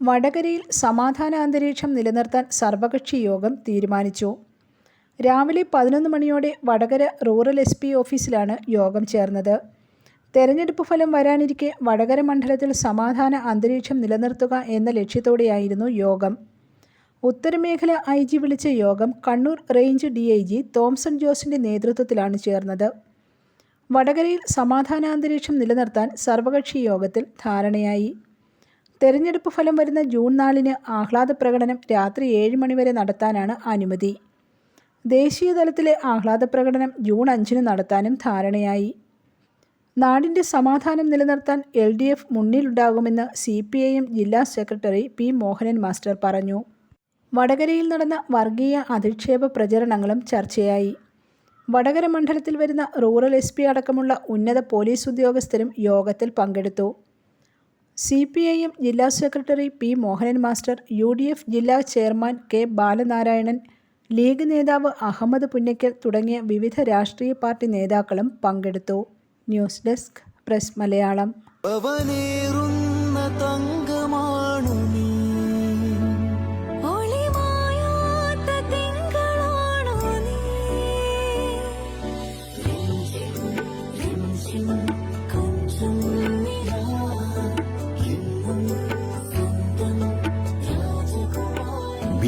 വടകരയിൽ സമാധാന അന്തരീക്ഷം നിലനിർത്താൻ സർവകക്ഷി യോഗം തീരുമാനിച്ചു. രാവിലെ പതിനൊന്ന് മണിയോടെ വടകര റൂറൽ എസ് പി ഓഫീസിലാണ് യോഗം ചേർന്നത്. തെരഞ്ഞെടുപ്പ് ഫലം വരാനിരിക്കെ വടകര മണ്ഡലത്തിൽ സമാധാന അന്തരീക്ഷം നിലനിർത്തുക എന്ന ലക്ഷ്യത്തോടെയായിരുന്നു യോഗം. ഉത്തരമേഖല ഐ ജി വിളിച്ച യോഗം Kannur range D I G Thomson ജോസിന്റെ നേതൃത്വത്തിലാണ് ചേർന്നത്. വടകരയിൽ സമാധാനാന്തരീക്ഷം നിലനിർത്താൻ സർവകക്ഷി യോഗത്തിൽ ധാരണയായി. തെരഞ്ഞെടുപ്പ് ഫലം വരുന്ന ജൂൺ നാലിന് ആഹ്ലാദ പ്രകടനം രാത്രി ഏഴ് മണിവരെ നടത്താനാണ് അനുമതി. ദേശീയ തലത്തിലെ ആഹ്ലാദ പ്രകടനം ജൂൺ അഞ്ചിന് നടത്താനും ധാരണയായി. നാടിന്റെ സമാധാനം നിലനിർത്താൻ എൽ ഡി എഫ് മുന്നിലുണ്ടാകുമെന്ന് സി പി ഐ എം ജില്ലാ സെക്രട്ടറി പി മോഹനൻ മാസ്റ്റർ പറഞ്ഞു. വടകരയിൽ നടന്ന വർഗീയ അധിക്ഷേപ പ്രചരണങ്ങളും ചർച്ചയായി. വടകര മണ്ഡലത്തിൽ വരുന്ന റൂറൽ എസ് പി അടക്കമുള്ള ഉന്നത പോലീസ് ഉദ്യോഗസ്ഥരും യോഗത്തിൽ പങ്കെടുത്തു. സി പി ഐ എം ജില്ലാ secretary P Mohanan master U D F ജില്ലാ ചെയർമാൻ കെ ബാലനാരായണൻ ലീഗ് നേതാവ് അഹമ്മദ് പുന്നയ്ക്കൽ തുടങ്ങിയ വിവിധ രാഷ്ട്രീയ പാർട്ടി നേതാക്കളും പങ്കെടുത്തു. News desk press Malayalam. രാജകുമാരി